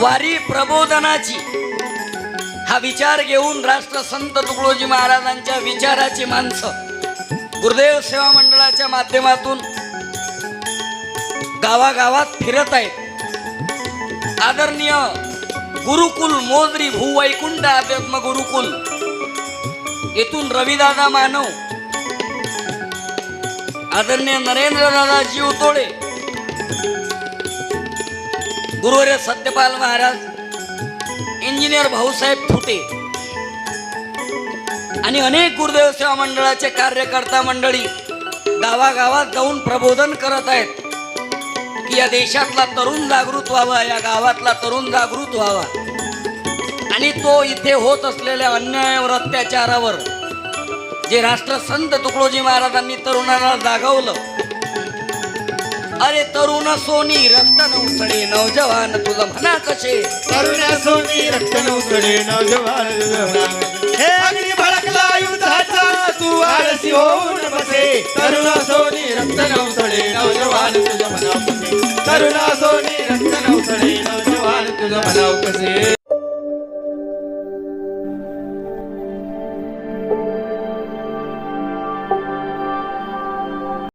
वारी प्रबोधनाची. हा विचार घेऊन राष्ट्रसंत तुकडोजी महाराजांच्या विचाराची माणसं गुरुदेव सेवा मंडळाच्या माध्यमातून गावागावात फिरत आहेत. आदरणीय गुरुकुल मोजरी भूवैकुंठ अध्यात्म गुरुकुल येथून रविदादा मानव आदरणीय नरेंद्रदादा जीवतोडे गुरुवर्य सत्यपाल महाराज इंजिनियर भाऊसाहेब फुटे आणि अनेक गुरुदेव सेवा मंडळाचे कार्यकर्ता मंडळी गावागावात जाऊन प्रबोधन करत आहेत. की या देशातला तरुण जागृत व्हावा या गावातला तरुण जागृत व्हावा. आणि तो इथे होत असलेल्या अन्यायावर अत्याचारावर जे राष्ट्रसंत तुकडोजी महाराजांनी तरुणाला जागवलं अरे तरुण सोनी रक्त नवसळे नवजवान तुझं म्हणा कसे? तरुण्या सोनी रक्त नवसडे नवजवान हे अग्नी भडकला युद्धाचा तू आळशी होऊन बसे. तरुणा सोनी रक्त नवजवान तुझं म्हणाव कसे? तरुणा सोनी रक्त तुझं म्हणाव कसे?